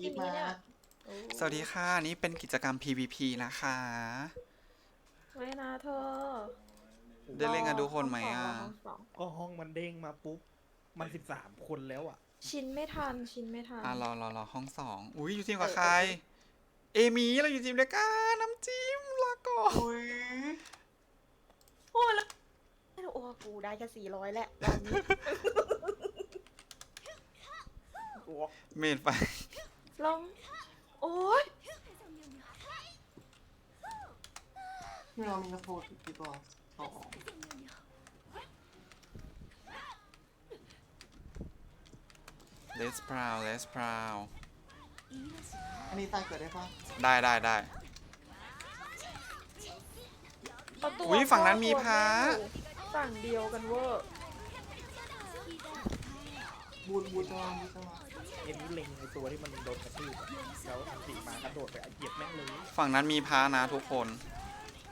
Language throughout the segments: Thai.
อีฟมาโอ้สวัสดีค่ะ นี่เป็นกิจกรรม PVP นะคะ ไม่นะเธอได้เล่นกันทุกคนไหมอะ ห้งสองก็ห้องมันเด้งมาปุ๊บ มันสิบสามคนแล้วอะ ชินไม่ทันชินไม่ทันอะรอรอรอห้องสองอุ้ยอยู่ทีมกับใคร เอมีเราอยู่ทีมเดียวกันน้ำจิ้มลาก่อนอุ้ยโอ้ยแล้วโอ้กูได้แค่สี่ร้อยแหละรอบนี้ เมดไป ลองโอ้ยนี่เรามีกระโปรงกี่ตัวสองเลสพราวเลสพราวอันนี้ตายเกิดได้ปะได้ได้ได้เอาตัวอุ๊ยฝั่งนั้นมีพระ ฝั่งเดียวกันเวอร์ บูนบูนจะมาบูนจะมาเอ็นนี้เล็งไอตัวที่มันโดนกระทืบอะแล้วอันติมากระโดดไปเหยียบแม่งเลยฝั่งนั้นมีพานะทุกคน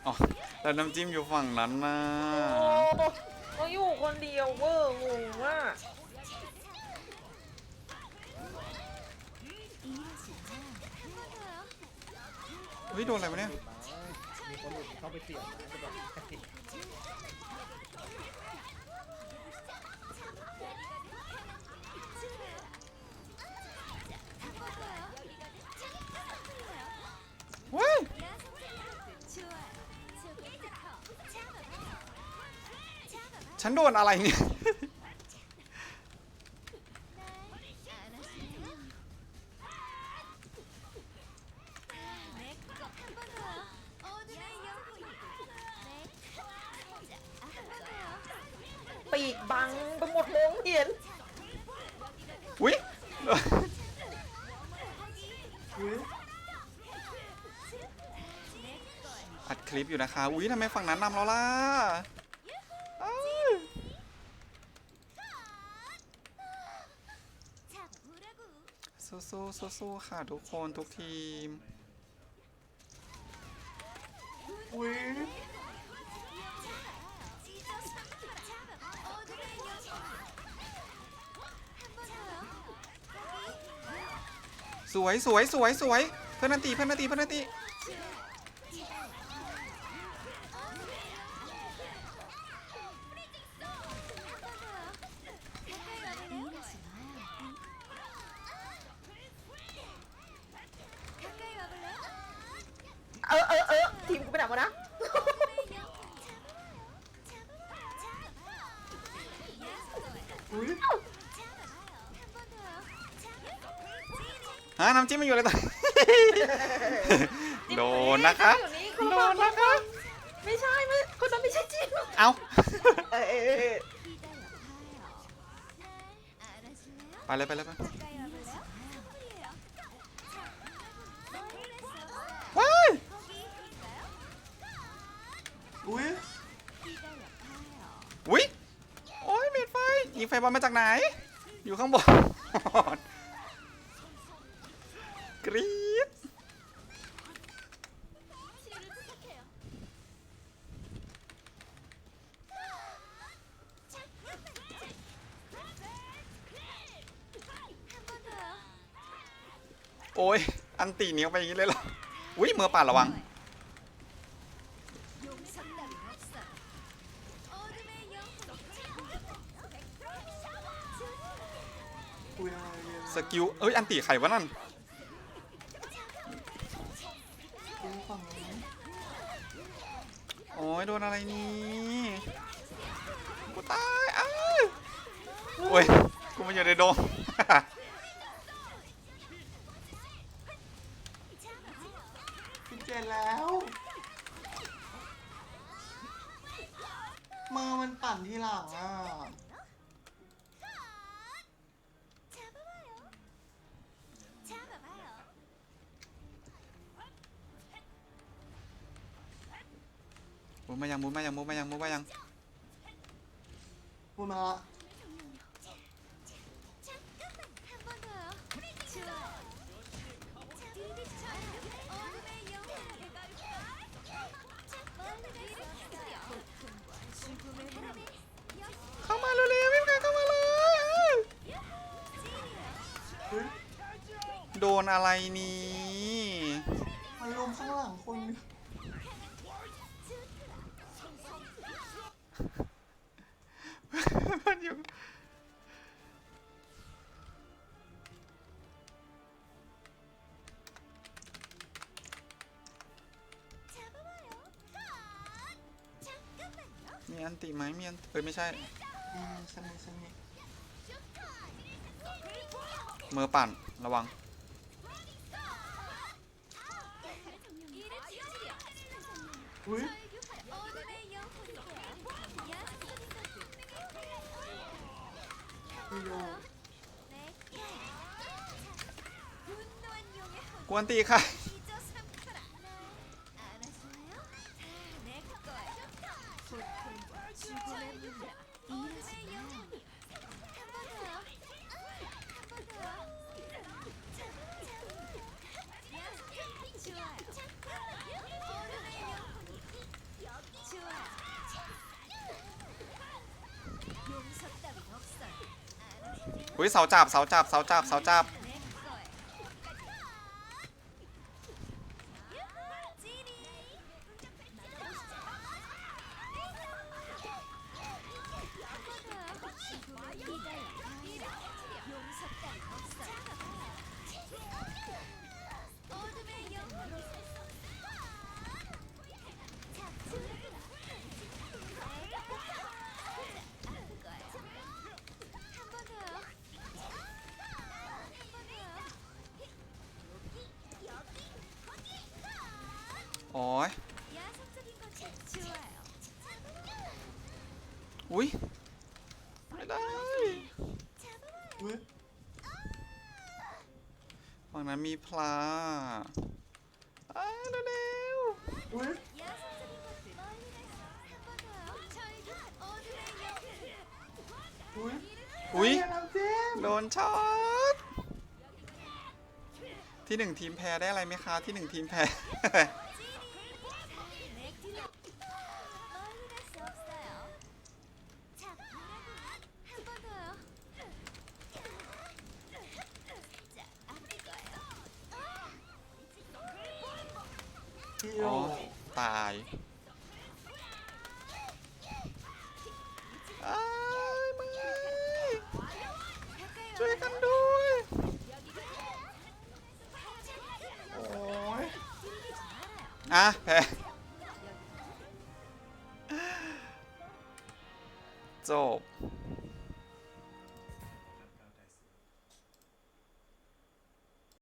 อ๋อ แล้วน้ำจิ้มอยู่ฝั่งนั้นนะโอ้เขาอยู่คนเดียวเวอร์งงมากเฮ้ยโดนอะไรวะเนี่ย มีคนหลุดเข้าไปเสียบนะจะแบบ ฉันโดนอะไรเนี่ย ปีกบังไปหมดมองเห็นอุ้ยอุ้ยอัดคลิปอยู่นะคะ อุ้ยทำไมฝั่งนั้นนำเราล่ะอ้าว สู้ๆสู้ๆค่ะทุกคนทุกทีม อุ้ยสวยสวยสวยสวยเพื่อนนันตีเพื่อนนันตีเพื่อนนันตี เออเออเออทีมกูไปไหนวะนะ อุ้ยฮะน้ำจิ้มมันอยู่อะไรต่อ โดนนะคะ อยู่นี่คนละโดนนะคะ ไม่ใช่ไม่คนนั้นไม่ใช่จริงเอา เออเออเออไปเลยไปเลยไป ไฟยิงไฟบอลมาจากไหน อยู่ข้างบนกรี๊ดโอ้ยอันตีเหนียวไปอย่างนี้เลยเหรอ อุ้ยมือป่าระวัง อุ้ยอะไรเนี่ย สกิลเอ้ยอันตีไข่วะนั่นอุ้ยฝั่งโอ้ยโดนอะไรนี่กูตายอ้ายโอ้ยกูมาอยู่ในโดม สิบเจ็ดแล้ว มือมันปั่นที่หลังอะ มุดมายังมุดมายังมุดมายังมุดมายังบูนมาละเข้ามาเร็วๆวิ่งกันเข้ามาเลยอุ้ยโโดนอะไรนี่มันลุมข้างหลังคนนึง มันอยู่มีอันติไหมมีอันเอ้ยไม่ใช่อืมฉันนี่ฉันนี่มือปั่นระวังอุ้ยพี่โย กวนตีค่ะ อุ้ยเสาจับเสาจับเสาจับเสาจับ อ้ยอุ้ยไม่ได้อุ้ยฝั่งนั้นมีพลาอ้าวเร็วอุ้ยอุ้ยๆอุ้ยน้ำเจมโดนช็อตที่หนึ่งทีมแพ้ได้อะไรไหมคะ ที่หนึ่งทีมแพ้ พี่โย อ๋อ ตายอ้ายไม่ช่วยกันด้วย โอ้ยอะแพ้จบ